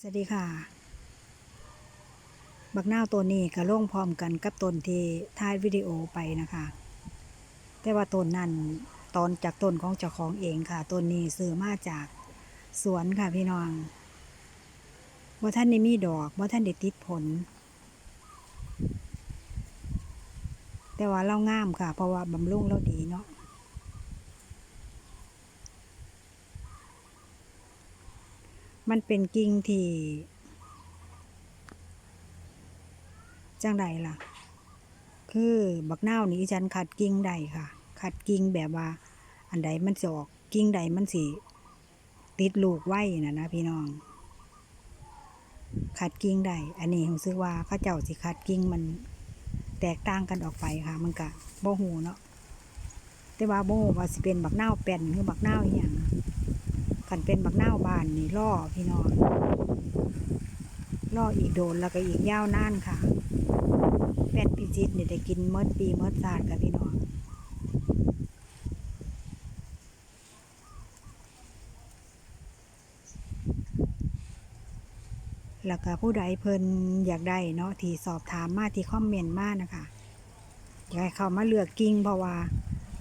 สวัสดีค่ะ บักนาวตัวนี้ก็ลงพร้อมกันกับต้นที่ถ่ายวิดีโอไปนะคะ แต่ว่าต้นนั้นตอนจากต้นของเจ้าของเองค่ะต้นนี้ซื้อมาจากสวนค่ะพี่น้องว่าท่านได้มีดอกว่าท่านได้ติดผล แต่ว่าเรางามค่ะ เพราะว่าบำรุงเราดีเนาะ มันเป็นกิ่งที่จังใดล่ะ คือบักนาวนี่ฉันขัดกิ่งใดค่ะ ขัดกิ่งแบบว่า อันใดมันสิออกกิ่งใดมันสิติดลูกไว้นะนะพี่น้อง ขัดกิ่งใดอันนี้รู้สึกว่าเข้าเจ้าสิขัดกิ่งมันแตกต่างกันออกไปค่ะ มันก็บ่ฮู้เนาะแต่ว่าบ่ว่าสิเป็นบักนาวแป้นหรือบักนาวอีหยัง คันเป็นบักนาบานนี่ล่อพี่น้องล่ออีกโดนแล้วก็อีกยาวนานค่ะแป้นพิจิตรเนี่ยได้กินเมดปีเมดศาสตร์กับพี่น้องแล้วก็ผู้ใดเพิ่นอยากได้เนาะที่สอบถามมาที่คอมเมนต์มานะคะอยากให้เขามาเลือกกิ่งเพราะว่า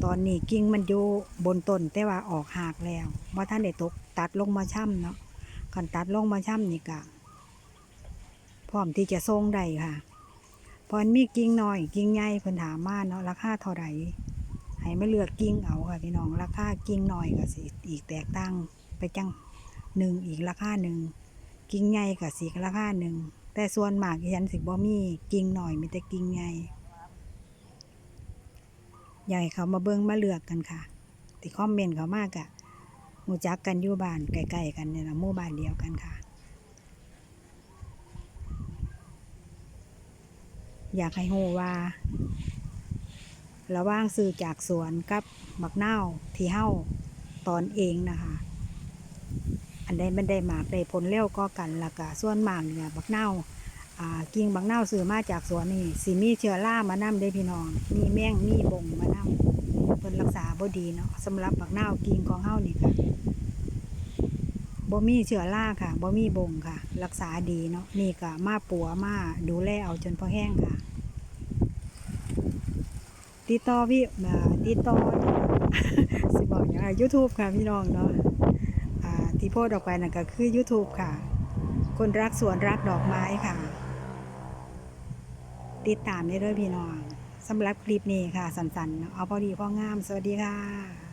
ตอนนี้กิ่งมันอยู่บนต้นแต่ว่าออกหากแล้วว่าท่านได้ตกตัดลงมาช่ำเนาะคันตัดลงมาช่ำนี่ก็พร้อมที่จะทรงได้ค่ะพอมีกิ่งหน้อยกิ่งใหญ่เพิ่นถามมาเนาะราคาเท่าไหร่ให้ไมาเลือกกิ่งเอาค่ะพี่น้องราคากิ่งหน้อยก็สิอีกแตกต่างไปจังหนึ่งอีกราคาหนึ่งกิ่งใหญ่ก็สิอีราคาหนึ่งแต่ส่วนมากดิฉันสิบ่มีกิ่งหน้อยมีแต่กิ่งใหญ่ อยากให้เขามาเบิ่งมาเลือกกันค่ะที่คอมเมนต์เขามากอะหมู่จักกันอยู่บ้านใกล้ๆกันเนี่ยละหมู่บ้านเดียวกันค่ะ อยากให้ฮู้ว่า ระว่างซื้อจากสวนกับบักนาวที่เฮาตอนเองนะคะ อันใดมันได้หมากได้ผลเร็วก็กันและกะส่วนมากเนี่ยบักนา กิ่งบักนาซื้อมาจากสวนนี่สิมีเชื้อรามานํได้พี่น้อง มีแมงมีบงมานํเพิ่นรักษาบ่ดีเนาะสำหรับบักนากิ่งของเฮานี่ค่ะบ่มีเชื้อราค่ะบ่มีบงค่ะ รักษาดีเนาะนี่ก็มาปัวมาดูแลเอาจนพอแห้งค่ะ ติดต่อพี่ติดต่อสิบอกอย่างไร YouTube ค่ะพี่น้องเนาะที่โพสต์ออกไปนั่นก็คือ YouTube ค่ะ คนรักสวนรักดอกไม้ค่ะ ติดตามได้ด้วยพี่น้องสำหรับคลิปนี้ค่ะ สันๆเนาะเอาพอดีพองาม สวัสดีค่ะ